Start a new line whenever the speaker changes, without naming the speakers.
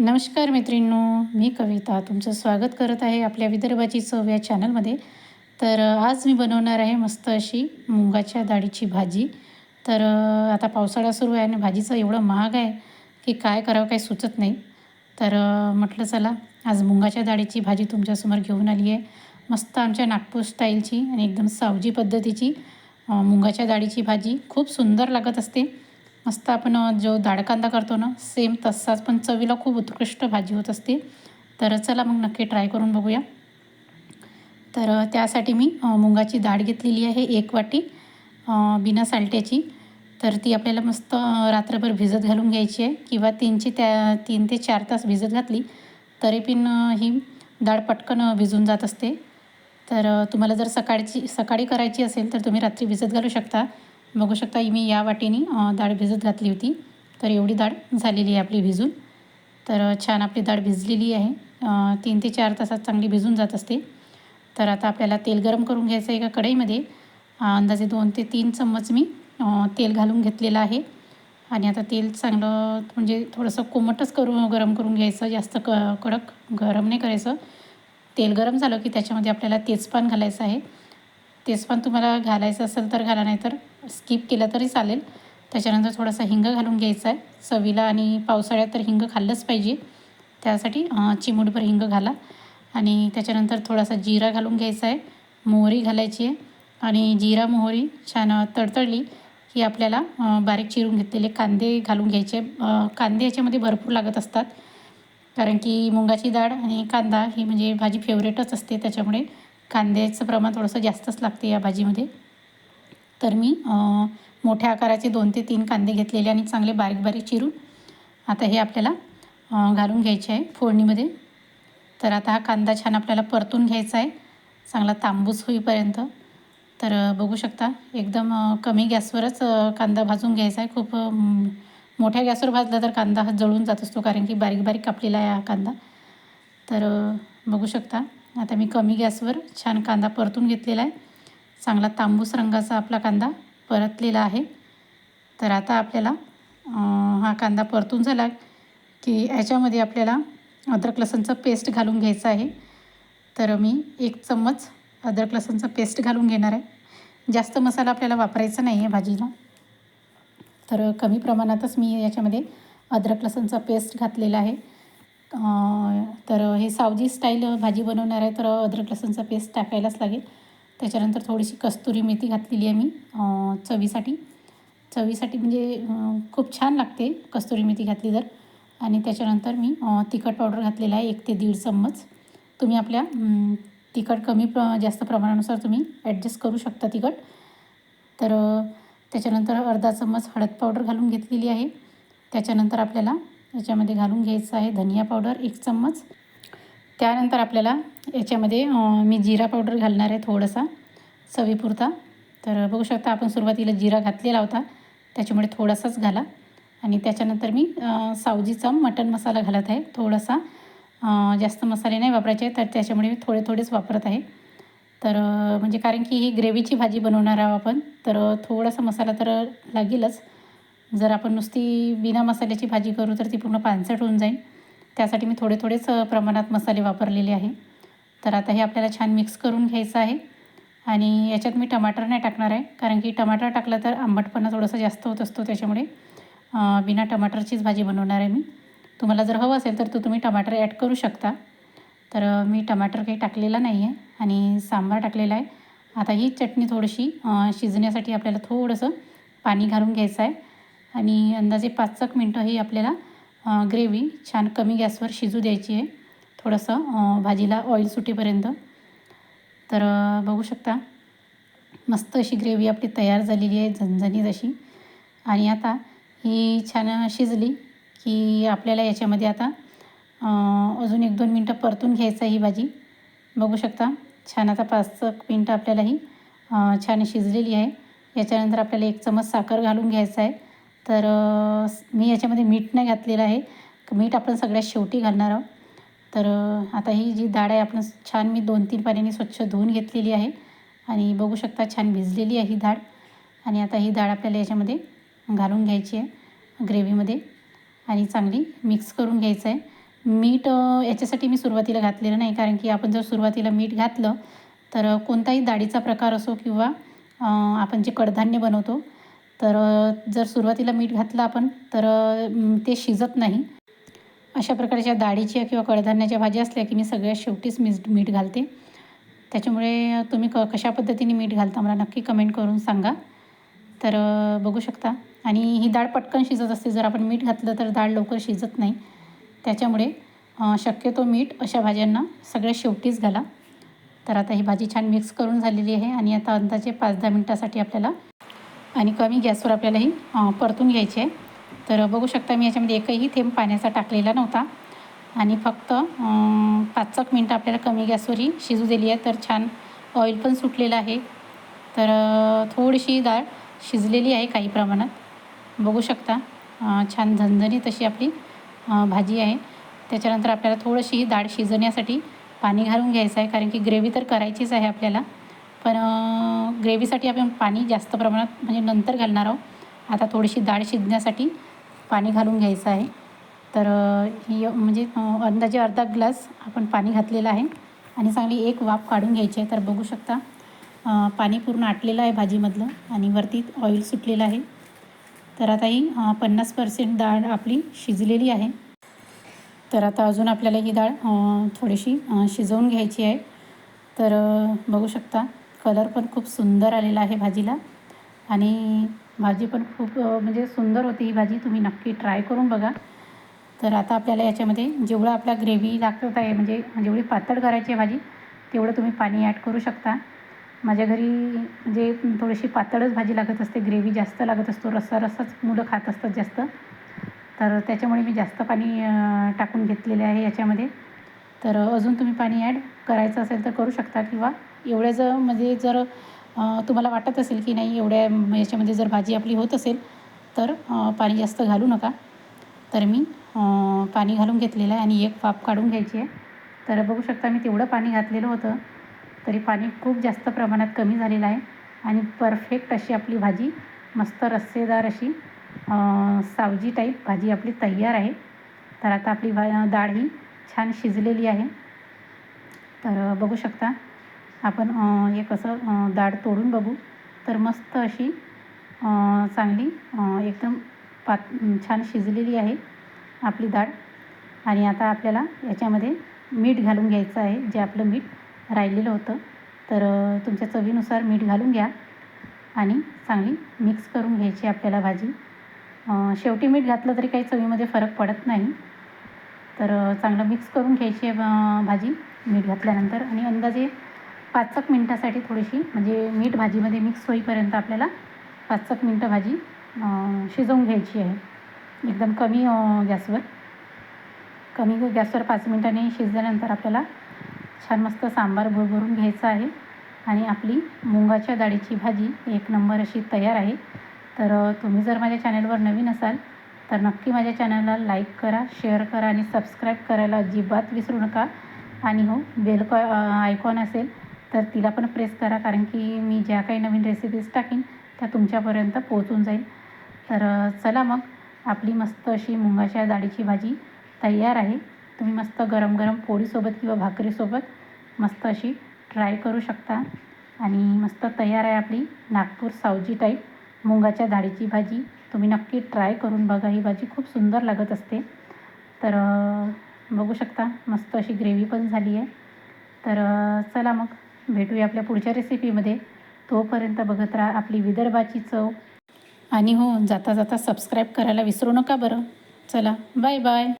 नमस्कार मैत्रिणींनो मी कविता तुमचं स्वागत करत आहे आपल्या विदर्भाची चव या चॅनलमध्ये. तर आज मी बनवणार आहे मस्त अशी मुंगाच्या डाळीची भाजी. तर आता पावसाळा सुरू आहे आणि भाजीचं एवढं महाग आहे की काय करावं काही सुचत नाही. तर म्हटलं चला आज मुगाच्या डाळीची भाजी तुमच्यासमोर घेऊन आली आहे. मस्त आमच्या नागपूर स्टाईलची आणि एकदम सावजी पद्धतीची मुंगाच्या मुगाच्या डाळीची भाजी. खूप सुंदर लागत असते. मस्त आपण जो डाळ कांदा करतो ना सेम तसाच पण चवीला खूप उत्कृष्ट भाजी होत असते. तर चला मग नक्की ट्राय करून बघूया. तर त्यासाठी मी मुंगाची मुगाची डाळ घेतलेली आहे एक वाटी बिना सालट्याची. तर ती आपल्याला मस्त रात्रभर भिजत घालून घ्यायची आहे किंवा तीनची त्या तीन ते चार तास भिजत घातली तरी पण ही डाळ पटकन भिजून जात असते. तर तुम्हाला जर सकाळची सकाळी करायची असेल तर तुम्ही रात्री भिजत घालू शकता. बघू शकता मी या वाटीने डाळ भिजत घातली होती. तर एवढी डाळ झालेली आहे आपली भिजून. तर छान आपली डाळ भिजलेली आहे. तीन ते चार तासात चांगली भिजून जात असते. तर आता आपल्याला तेल गरम करून घ्यायचं आहे एका कढईमध्ये. अंदाजे दोन ते तीन चम्मच मी तेल घालून घेतलेलं आहे. आणि आता तेल चांगलं म्हणजे थोडंसं कोमटच करून गरम करून घ्यायचं जास्त क कडक गरम नाही करायचं. तेल गरम झालं की त्याच्यामध्ये आपल्याला तेजपान घालायचं आहे. तेजपान तुम्हाला घालायचं असेल तर घाला नाही तर स्किप केलं तरी चालेल. त्याच्यानंतर थोडासा हिंग घालून घ्यायचा आहे. चवीला आणि पावसाळ्यात तर हिंग खाल्लंच पाहिजे. त्यासाठी अं, चिमूटभर हिंग घाला. आणि त्याच्यानंतर थोडासा जिरा घालून घ्यायचा आहे. मोहरी घालायची आहे. आणि जिरा मोहरी छान तडतडली की आपल्याला बारीक चिरून घेतलेले कांदे घालून घ्यायचे. कांदे याच्यामध्ये भरपूर लागत असतात. कारण की मुगाची डाळ आणि कांदा ही म्हणजे भाजी फेवरेटच असते. त्याच्यामुळे कांद्याचं प्रमाण थोडंसं जास्तच लागते या भाजीमध्ये. तर मी मोठ्या आकाराचे दोन ते तीन कांदे घेतलेले आणि चांगले बारीक बारीक चिरून आता हे आपल्याला घालून घ्यायचे आहे फोडणीमध्ये. तर आता हा कांदा छान आपल्याला परतून घ्यायचा आहे. चांगला तांबूस होईपर्यंत. तर बघू शकता एकदम कमी गॅसवरच कांदा भाजून घ्यायचा आहे. खूप मोठ्या गॅसवर भाजला तर कांदा हा जळून जात असतो कारण की बारीक बारीक कापलेला आहे हा कांदा. तर बघू शकता आता मी कमी गॅसवर छान कांदा परतून घेतलेला आहे. चांगला तांबूस रंगाचा आपला कांदा परतलेला आहे. तर आता आपल्याला हा कांदा परतून झाला की याच्यामध्ये आपल्याला अद्रक लसणचं पेस्ट घालून घ्यायचं आहे. तर मी एक चम्मच अद्रक लसणचं पेस्ट घालून घेणार आहे. जास्त मसाला आपल्याला वापरायचा नाही आहे भाजीला. तर कमी प्रमाणातच मी याच्यामध्ये अद्रक लसणचा पेस्ट घातलेला आहे. तर हे सावजी स्टाईल भाजी बनवणार आहे तर अद्रक लसणचा पेस्ट टाकायलाच लागेल. त्याच्यानंतर थोडीशी कस्तुरी मेथी घातलेली आहे मी चवीसाठी. चवीसाठी म्हणजे खूप छान लागते कस्तुरी मेथी घातली तर. आणि त्याच्यानंतर मी तिखट पावडर घातलेला आहे एक ते दीड चम्मच. तुम्ही आपल्या तिखट कमी प्र जास्त प्रमाणानुसार तुम्ही ॲडजस्ट करू शकता तिखट. तर त्याच्यानंतर अर्धा चम्मच हळद पावडर घालून घेतलेली आहे. त्याच्यानंतर आपल्याला याच्यामध्ये घालून घ्यायचं आहे धनिया पावडर एक चम्मच. त्यानंतर आपल्याला याच्यामध्ये मी जिरा पावडर घालणार आहे थोडासा चवीपुरता. तर बघू शकता आपण सुरुवातीला जिरा घातलेला होता. त्याच्यामुळे थोडासाच घाला. आणि त्याच्यानंतर मी सावजीचा मटण मसाला घालत आहे थोडासा. जास्त मसाले नाही वापरायचे तर त्याच्यामुळे मी थोडे थोडेच वापरत आहे. तर म्हणजे कारण की ही ग्रेव्हीची भाजी बनवणार आहोत आपण तर थोडासा मसाला तर लागेलच. जर आपण नुसती बिना मसाल्याची भाजी करू तर ती पूर्ण पानसट होऊन जाईल. त्यासाठी मी थोडे थोडेच प्रमाणात मसाले वापरलेले आहे. तर आता हे आपल्याला छान मिक्स करून घ्यायचं आहे. आणि याच्यात मी टमाटर नाही टाकणार आहे कारण की टमाटर टाकलं तर आंबटपणा थोडासा जास्त होत असतो त्याच्यामुळे बिना टमाटरचीच भाजी बनवणार आहे मी. तुम्हाला जर हवं असेल तर तो तुम्ही टमाटर ॲड करू शकता. तर मी टमाटर काही टाकलेला नाही आहे आणि सांबार टाकलेला आहे. आता ही चटणी थोडीशी शिजण्यासाठी आपल्याला थोडंसं पाणी घालून घ्यायचं आहे. आणि अंदाजे पाच एक मिनटं ही आपल्याला ग्रेव्ही छान कमी गॅसवर शिजू द्यायची आहे. थोडंसं भाजीला ऑइल सुटेपर्यंत. तर बघू शकता. मस्त अशी ग्रेव्ही आपली तयार झालेली आहे झणझणीत अशी. आणि आता ही छान शिजली की आपल्याला याच्यामध्ये आता अजून एक दोन मिनटं परतून घ्यायचं आहे ही भाजी. बघू शकता छान आता पाच सहा मिनटं आपल्याला ही छान शिजलेली आहे. याच्यानंतर आपल्याला एक चमच साखर घालून घ्यायचं आहे. तर मी याच्यामध्ये मीठ नाही घातलेलं आहे. मीठ आपण सगळ्यात शेवटी घालणार आहोत. तर आता ही जी डाळ आहे आपण छान मी दोन तीन पाण्याने स्वच्छ धुवून घेतलेली आहे. आणि बघू शकता छान भिजलेली आहे ही डाळ आणि आता ही डाळ आपल्याला याच्यामध्ये घालून घ्यायची आहे ग्रेव्हीमध्ये. आणि चांगली मिक्स करून घ्यायचं आहे. मीठ याच्यासाठी मी सुरुवातीला घातलेलं नाही कारण की आपण जर सुरुवातीला मीठ घातलं तर कोणताही डाळीचा प्रकार असो किंवा आपण जे कडधान्य बनवतो तर जर सुरुवातीला मीठ घातलं आपण तर ते शिजत नाही. अशा प्रकारच्या डाळीच्या किंवा कडधान्याच्या भाज्या असल्या की मी सगळ्यात शेवटीच मीस मीठ घालते. त्याच्यामुळे तुम्ही क कशा पद्धतीने मीठ घालता मला नक्की कमेंट करून सांगा. तर बघू शकता. आणि ही डाळ पटकन शिजत असते. जर आपण मीठ घातलं तर डाळ लवकर शिजत नाही. त्याच्यामुळे शक्यतो मीठ अशा भाज्यांना सगळ्यात शेवटीच घाला. तर आता ही भाजी छान मिक्स करून झालेली आहे आणि आता अंदाजे पाच दहा मिनटासाठी आपल्याला आणि कमी गॅसवर आपल्याला ही परतून घ्यायची आहे. तर बघू शकता मी याच्यामध्ये एकही थेंब पाण्याचा टाकलेला नव्हता. आणि फक्त पाच एक मिनटं आपल्याला कमी गॅसवरही शिजू दिली आहे. तर छान ऑइल पण सुटलेलं आहे. तर थोडीशी डाळ शिजलेली आहे काही प्रमाणात. बघू शकता छान झणझणीत तशी आपली भाजी आहे. त्याच्यानंतर आपल्याला थोडीशी डाळ शिजण्यासाठी पाणी घालून घ्यायचं आहे. कारण की ग्रेव्ही तर करायचीच आहे आपल्याला. पण ग्रेव्हीसाठी आपण पाणी जास्त प्रमाणात म्हणजे नंतर घालणार आहोत. आता थोडीशी डाळ शिजण्यासाठी पाणी घालून घ्यायचं आहे. तर ही म्हणजे अंदाजे अर्धा ग्लास आपण पाणी घातलेलं आहे. आणि चांगली एक वाफ काढून घ्यायची आहे. तर बघू शकता पाणी पूर्ण आटलेलं आहे भाजीमधलं आणि वरती ऑइल सुटलेलं आहे. तर आता ही पन्नास पर्सेंट डाळ आपली शिजलेली आहे. तर आता अजून आपल्याला ही डाळ थोडीशी शिजवून घ्यायची आहे. तर बघू शकता कलर पण खूप सुंदर आलेला आहे भाजीला. आणि भाजी पण खूप म्हणजे सुंदर होती ही भाजी. तुम्ही नक्की ट्राय करून बघा. तर आता आपल्याला याच्यामध्ये जेवढं आपला ग्रेव्ही लागत आहे म्हणजे जेवढी पातळ करायची आहे भाजी तेवढं तुम्ही पाणी ॲड करू शकता. माझ्या घरी म्हणजे थोडीशी पातळच भाजी लागत असते. ग्रेव्ही जास्त लागत असतो. रस्सा रस्साच मुलं खात असतात जास्त. तर त्याच्यामुळे मी जास्त पाणी टाकून घेतलेले आहे याच्यामध्ये. तर अजून तुम्ही पाणी ॲड करायचं असेल तर करू शकता किंवा एवढ्या जर म्हणजे जर तुम्हाला वाटत असेल की नाही एवढ्या याच्यामध्ये जर भाजी आपली होत असेल तर पाणी जास्त घालू नका. तर मी पाणी घालून घेतलेलं आहे आणि एक वाफ काढून घ्यायची आहे. तर बघू शकता मी तेवढं पाणी घातलेलं होतं तरी पाणी खूप जास्त प्रमाणात कमी झालेलं आहे आणि परफेक्ट अशी आपली भाजी मस्त रस्सेदार अशी सावजी टाईप भाजी आपली तयार आहे. तर आता आपली भा डाळ ही छान शिजलेली आहे. तर बघू शकता आपण एक असं डाळ तोडून बघू. तर मस्त अशी चांगली एकदम पात छान शिजलेली आहे आपली डाळ आणि आता आपल्याला याच्यामध्ये मीठ घालून घ्यायचं आहे जे आपलं मीठ राहिलेलं होतं. तर तुमच्या चवीनुसार मीठ घालून घ्या. आणि चांगली मिक्स करून घ्यायची आपल्याला भाजी. शेवटी मीठ घातलं तरी काही चवीमध्ये फरक पडत नाही. तर चांगलं मिक्स करून घ्यायची आहे भाजी मीठ घातल्यानंतर. आणि अंदाजे पाच एक मिनटासाठी थोडीशी म्हणजे मीठ भाजीमध्ये मिक्स होईपर्यंत आपल्याला पाच एक मिनटं भाजी शिजवून घ्यायची आहे. एकदम कमी गॅसवर. कमी गॅसवर पाच मिनटाने शिजल्यानंतर आपल्याला छान मस्त सांबार भरभरून घ्यायचा आहे. आणि आपली मुंगाच्या डाळीची भाजी एक नंबर अशी तयार आहे. तर तुम्ही जर माझ्या चॅनलवर नवीन असाल तर नक्की माझ्या चॅनलला लाईक करा शेअर करा आणि सबस्क्राईब करायला अजिबात विसरू नका. आणि हो बेल कॉ आयकॉन असेल तर तिला पण प्रेस करा कारण की मी ज्या काही नवीन रेसिपीज टाकीन त्या तुमच्यापर्यंत पोहोचून जाईल. तर चला मग. आपली मस्त अशी मुगाच्या डाळीची भाजी तयार आहे. तुम्ही मस्त गरम गरम पोळीसोबत किंवा भाकरीसोबत मस्त अशी ट्राय करू शकता. आणि मस्त तयार आहे आपली नागपूर सावजी टाईप मुंगाच्या डाळीची भाजी तुम्ही नक्की ट्राय करून बघा. ही भाजी खूप सुंदर लागत असते. तर बघू शकता मस्त अशी ग्रेव्ही पण झाली आहे. तर चला मग. भेटूया आपल्या पुढच्या रेसिपीमध्ये तोपर्यंत बघत राहा आपली विदर्भाची चव. आणि हो जाता जाता सबस्क्राईब करायला विसरू नका बरं. चला बाय बाय